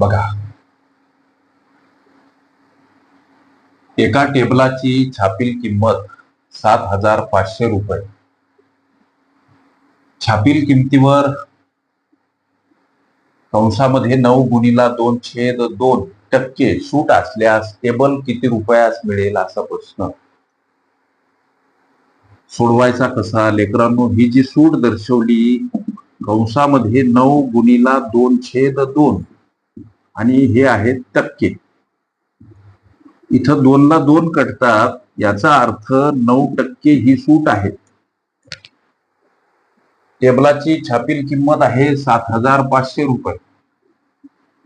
बघा. एका टेबलाची छापील किंमत सात हजार पाचशे रुपये. छापील किमतीवर कंसामध्ये नऊ गुणीला दोन छेद दोन टक्के सूट असल्यास टेबल किती रुपयास मिळेल असा प्रश्न. सोडवायचा कसा? लेकरांनो ही जी सूट दर्शवली कंसामध्ये नऊ गुणीला दोन छेद दोन आणि हे आहेत टक्के. इथं दोनला दोन कटतात याचा अर्थ नऊ टक्के ही सूट आहे. टेबलाची छापील किंमत आहे सात हजार पाचशे रुपये.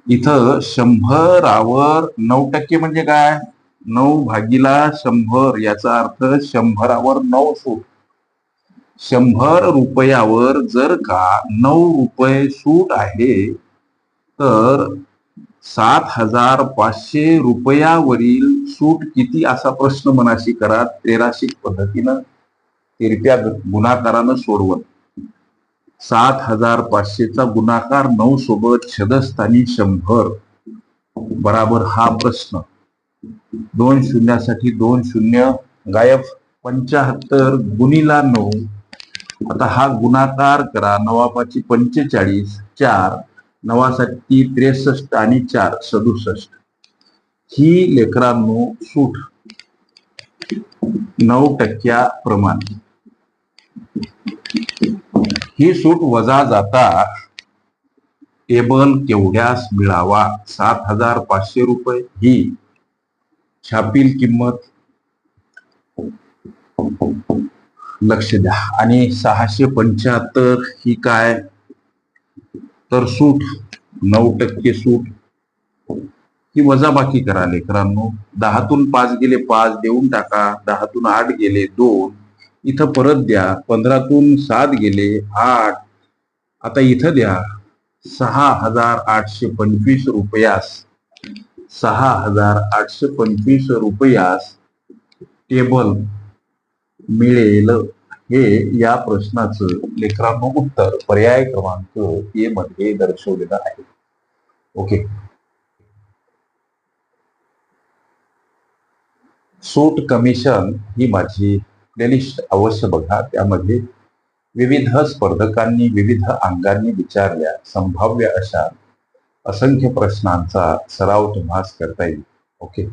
इथं शंभरावर नऊ टक्के म्हणजे काय? नऊ भागीला शंभर याचा अर्थ शंभरावर नऊ सूट. शंभर रुपयावर जर का नऊ रुपये सूट आहे तर सात हजार पाचशे रुपयावरील सूट किती असा प्रश्न मनाशी करा तेराशी पद्धतीनं तिरप्या गुणाकारानं सोडवत. सात हजार पाचशेचा गुणाकार नऊ सोबत छदस्थानी शंभर. बराबर हा प्रश्न. दोन शून्यासाठी दोन शून्य गायब पंचाहत्तर गुणीला नऊ. आता हा गुणाकार करा नवापाची पंचेचाळीस चार. नवासाठी त्रेसष्ट आणि चार सदुसष्ट. ही लेकरांनो सूट नऊ टक्क्या प्रमाण. ही सूट वजा जाता टेबल केवढ्यास मिळावा? सात हजार पाचशे रुपये. ही छापील किंमत लक्ष द्या. आणि सहाशे पंच्याहत्तर ही काय? तर सूट नऊ टक्के सूट. ही वजाबाकी करा लेकरांनो. दहातून पाच गेले पाच देऊन टाका. दहातून आठ गेले दोन. इथं परत द्या. पंधरातून सात गेले आठ. आता इथं द्या. सहा हजार आठशे पंचवीस रुपयास. सहा हजार आठशे पंचवीस रुपयास टेबल मिळेल. हे या प्रश्नाचं लेकरांनो उत्तर पर्याय क्रमांक ए मध्ये दर्शवलेलं आहे. ओके सूट कमिशन ही माझी प्लेलिस्ट अवश्य बघा. त्यामध्ये विविध स्पर्धकांनी विविध अंगांनी विचारल्या संभाव्य अशा असंख्य प्रश्नांचा सराव तुम्हास करता येईल. ओके